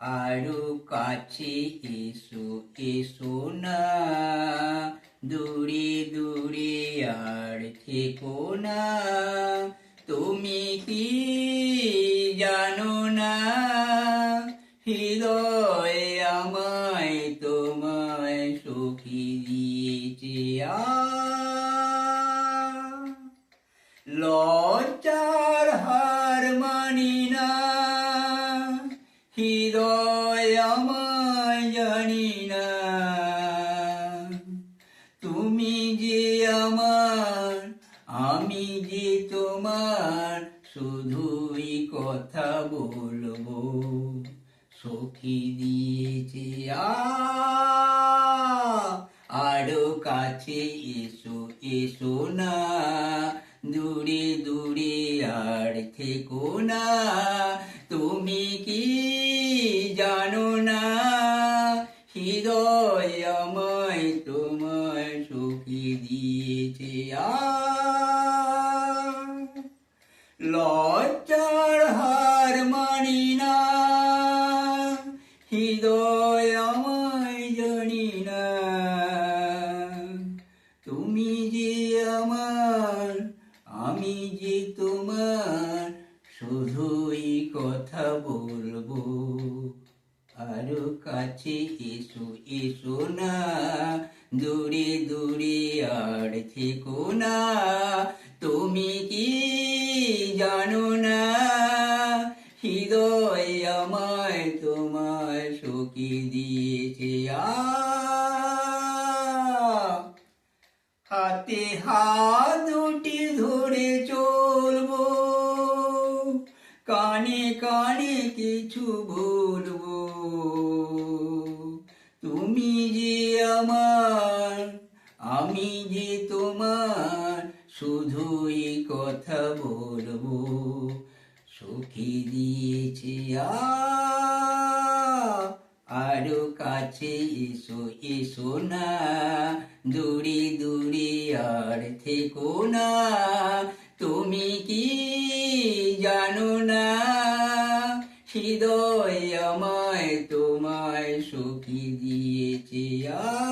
আরও কাছে এসো এসো না। দূরে দূরে আর থেকো না। তুমি কি জানো না? হৃদয় আমায় তোমায় সুখী দিয়েছে। আ হৃদয় আমায় জানি না। তুমি যে আমার, আমি যে তোমার, শুধুই কথা বলব। সখী দিয়েছে আরও কাছে এসো এসো দূরে দূরে আর থেকো না। তুমি কি জানো না হৃদয় আমায় তোমায় সুখী দিয়েছে লজ্জার হার মানি না। হৃদয় আমায় জানি না। তুমি যে আমার, আমি যে তোমার, শুধুই কথা বলব। আরও কাছে এসো এসো না। দূরে দূরে আর থেকো না। তুমি কি জানো না? হৃদয় আমায় তোমায় সখী দিয়েছে। হাতে হাত কানে অনেক কিছু বলব। তুমি যে আমার, আমি যে তোমার, শুধুই কথা বলব। সুখী দিয়েছি আরও কাছে এসো এসো না। দূরে দূরে আর থেকো না। তুমি কি জানো না? হৃদয় আমায় তোমায় সুখী দিয়েছে আ